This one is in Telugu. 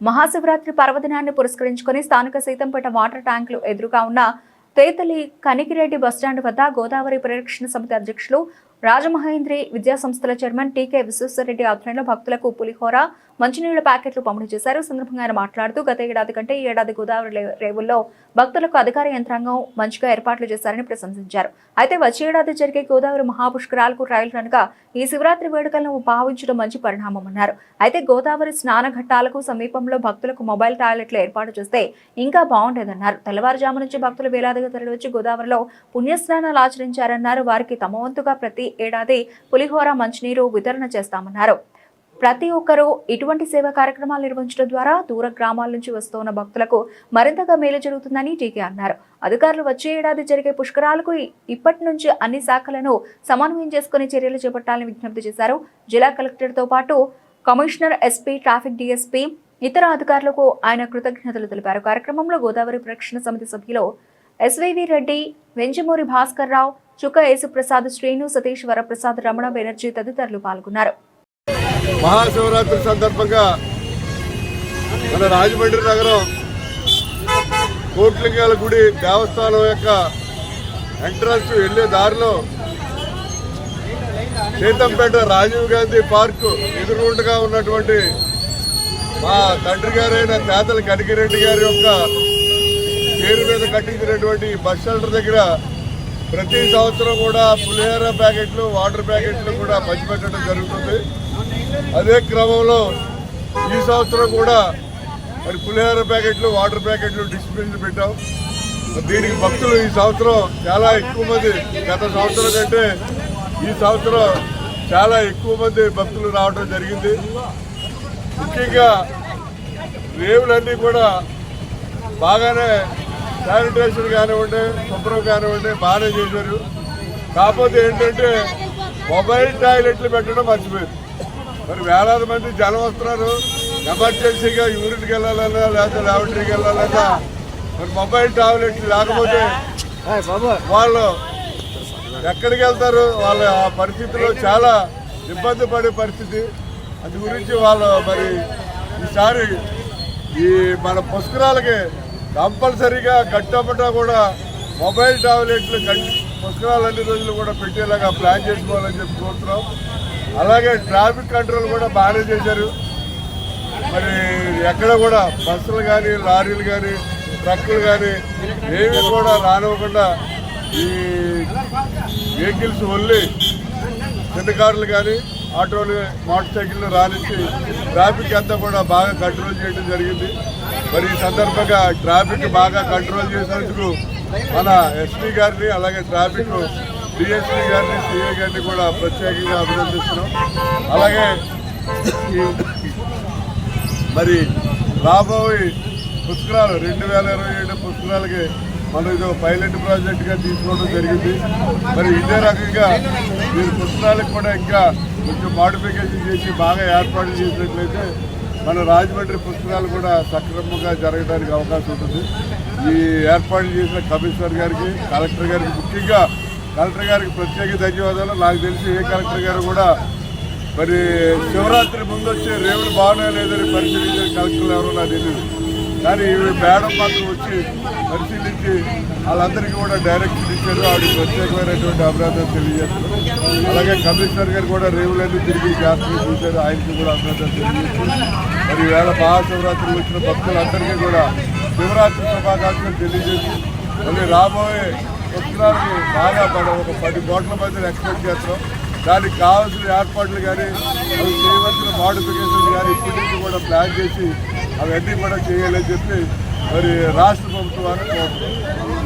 మహాశివరాత్రి పర్వదినాన్ని పురస్కరించుకొని స్థానిక సీతంపేట వాటర్ ట్యాంకులు ఎదురుగా ఉన్న తేతలి కనికిరెడ్డి బస్టాండ్ వద్ద గోదావరి పరిరక్షణ సమితి అధ్యక్షులు రాజమహేంద్రి విద్యా సంస్థల చైర్మన్ టీకే విశ్వేశ్వరరెడ్డి ఆధ్వర్యంలో భక్తులకు పులిహోర మంచినీళ్ళ ప్యాకెట్లు పంపిణీ చేశారు. సందర్భంగా ఆయన మాట్లాడుతూ గత ఏడాది కంటే ఈ ఏడాది గోదావరి రేవుల్లో భక్తులకు అధికార యంత్రాంగం మంచిగా ఏర్పాట్లు చేశారని ప్రశంసించారు. అయితే వచ్చే ఏడాది జరిగే గోదావరి మహాపుష్కరాలకు ట్రయల్ రన్గా ఈ శివరాత్రి వేడుకలను భావించడం మంచి పరిణామమన్నారు అయితే గోదావరి స్నాన ఘట్టాలకు సమీపంలో భక్తులకు మొబైల్ టాయిలెట్లు ఏర్పాటు చేస్తే ఇంకా బాగుండేదన్నారు. తెల్లవారుజాము నుంచి భక్తులు వేలాదిగా తరలివచ్చి గోదావరిలో పుణ్యస్నానాలు ఆచరించారన్నారు. వారికి తమ వంతుగా ప్రతి ఏడాది పులిహోర మంచినీరు వితరణ చేస్తామన్నారు. ప్రతి ఒక్కరూ ఇటువంటి సేవా కార్యక్రమాలు నిర్వహించడం ద్వారా దూర గ్రామాల నుంచి వస్తున్న భక్తులకు మరింతగా మేలు జరుగుతుందని టీకే అన్నారు. అధికారులు వచ్చే ఏడాది జరిగే పుష్కరాలకు ఇప్పటి నుంచి అన్ని శాఖలను సమన్వయం చేసుకుని చర్యలు చేపట్టాలని విజ్ఞప్తి చేశారు. జిల్లా కలెక్టర్తో పాటు కమిషనర్ ఎస్పీ ట్రాఫిక్ డీఎస్పీ ఇతర అధికారులకు ఆయన కృతజ్ఞతలు తెలిపారు. కార్యక్రమంలో గోదావరి ప్రక్షణ సమితి సభ్యులు ఎస్వైవి రెడ్డి వెంజమూరి భాస్కర్ రావు చుక్క యేసుప్రసాద్ శ్రీను సతీష్ వరప్రసాద్ రమణ బెనర్జీ తదితరులు పాల్గొన్నారు. మహాశివరాత్రి సందర్భంగా మన రాజమండ్రి నగరం కోట్లింగాల గుడి దేవస్థానం యొక్క ఎంట్రన్స్ వెళ్ళే దారిలో సీతంపేట రాజీవ్ గాంధీ పార్క్ ఎదురుగుండగా ఉన్నటువంటి మా తండ్రి గారైన తేతల కనకిరెడ్డి గారి యొక్క పేరు మీద కట్టించినటువంటి బస్ షెల్టర్ దగ్గర ప్రతి సంవత్సరం కూడా పులిహోర ప్యాకెట్లు వాటర్ ప్యాకెట్లు కూడా పంచిపెట్టడం జరుగుతుంది. అదే క్రమంలో ఈ సంవత్సరం కూడా మరి పులిహోర ప్యాకెట్లు వాటర్ ప్యాకెట్లు డిస్ట్రిబ్యూషన్ పెట్టాం. దీనికి భక్తులు ఈ సంవత్సరం చాలా ఎక్కువ మంది గత సంవత్సరం కంటే ఈ సంవత్సరం చాలా ఎక్కువ మంది భక్తులు రావడం జరిగింది. ముఖ్యంగా రేవులన్నీ కూడా బాగానే శానిటైజర్ కానివ్వండి శుభ్రం కానివ్వండి బాగానే చేశారు. కాకపోతే ఏంటంటే మొబైల్ టాయిలెట్లు పెట్టడం మర్చిపోయారు. మరి వేలాది మంది జనం వస్తున్నారు. ఎమర్జెన్సీగా యూరిన్కి వెళ్ళాలన్నా లేకపోతే లాబరేటరీకి వెళ్ళాలన్నా మరి మొబైల్ టాయిలెట్లు లేకపోతే వాళ్ళు ఎక్కడికి వెళ్తారు? వాళ్ళ ఆ పరిస్థితిలో చాలా ఇబ్బంది పడే పరిస్థితి. అందు గురించి వాళ్ళు మరి ఈసారి ఈ మన పుష్కరాలకి కంపల్సరీగా గట్టపట కూడా మొబైల్ టాబ్లెట్లు పుష్కరాలు అన్ని రోజులు కూడా పెట్టేలాగా ప్లాన్ చేసుకోవాలని చెప్పి కోరుతున్నాం. అలాగే ట్రాఫిక్ కంట్రోల్ కూడా బాగానే చేశారు. మరి ఎక్కడ కూడా బస్సులు కానీ లారీలు కానీ ట్రక్కులు కానీ ఏమి కూడా రానివ్వకుండా ఈ వెహికల్స్ వల్లి చిన్న కార్లు కానీ ఆటోలు మోటార్ సైకిళ్ళు రానిచ్చి ట్రాఫిక్ అంతా కూడా బాగా కంట్రోల్ చేయడం జరిగింది. మరి ఈ సందర్భంగా ట్రాఫిక్ బాగా కంట్రోల్ చేసినందుకు మన ఎస్పీ గారిని అలాగే ట్రాఫిక్ డిఎస్పీ గారిని సిఐ గారిని కూడా ప్రత్యేకంగా అభినందిస్తున్నాం. అలాగే ఈ మరి రాబోయే పుష్కరాలు రెండు వేల ఇరవై ఏడు పుష్కరాలకి మనం ఇది ఒక పైలట్ ప్రాజెక్ట్గా తీసుకోవడం జరిగింది. మరి ఇదే రకంగా మీరు పుష్కరాలకు కూడా ఇంకా కొంచెం మాడిఫికేషన్ చేసి బాగా ఏర్పాటు చేసినట్లయితే మన రాజమండ్రి పుష్కరాలు కూడా సక్రమంగా జరగడానికి అవకాశం ఉంటుంది. ఈ ఏర్పాటు చేసిన కమిషనర్ గారికి కలెక్టర్ గారికి ముఖ్యంగా కలెక్టర్ గారికి ప్రత్యేక ధన్యవాదాలు. నాకు తెలిసి ఏ కలెక్టర్ గారు కూడా మరి శివరాత్రి ముందు వచ్చే రేవులు బాగానే లేదని పరిశీలించిన కలెక్టర్లు ఎవరో నాకు తెలియదు. కానీ ఇవి మేడం మాత్రం వచ్చి పరిశీలించి వాళ్ళందరికీ కూడా డైరెక్షన్ ఇచ్చారు. ఆవిడకి ప్రత్యేకమైనటువంటి అభినందనలు తెలియజేస్తున్నారు. అలాగే కమిషనర్ గారు కూడా రేవులన్నీ తిరిగి జాగ్రత్తగా చూశారు. ఆయనకి కూడా అభినందనలు తెలియజేస్తున్నారు. మరి ఈవేళ మహాశివరాత్రి వచ్చిన భక్తులందరికీ కూడా శివరాత్రి శుభాకాంక్షలు తెలియజేసి మళ్ళీ రాబోయే పుష్కరాలకి బాగా మనం ఒక పది కోట్ల మందిని ఎక్స్పెక్ట్ చేస్తున్నాం. దానికి కావాల్సిన ఏర్పాట్లు కానీ అవి చేయవలసిన మోడిఫికేషన్ కానీ ఇప్పటి నుంచి కూడా ప్లాన్ చేసి అవన్నీ కూడా చేయాలని చెప్పి మరి రాష్ట్ర ప్రభుత్వాన్ని కోరుతున్నాం.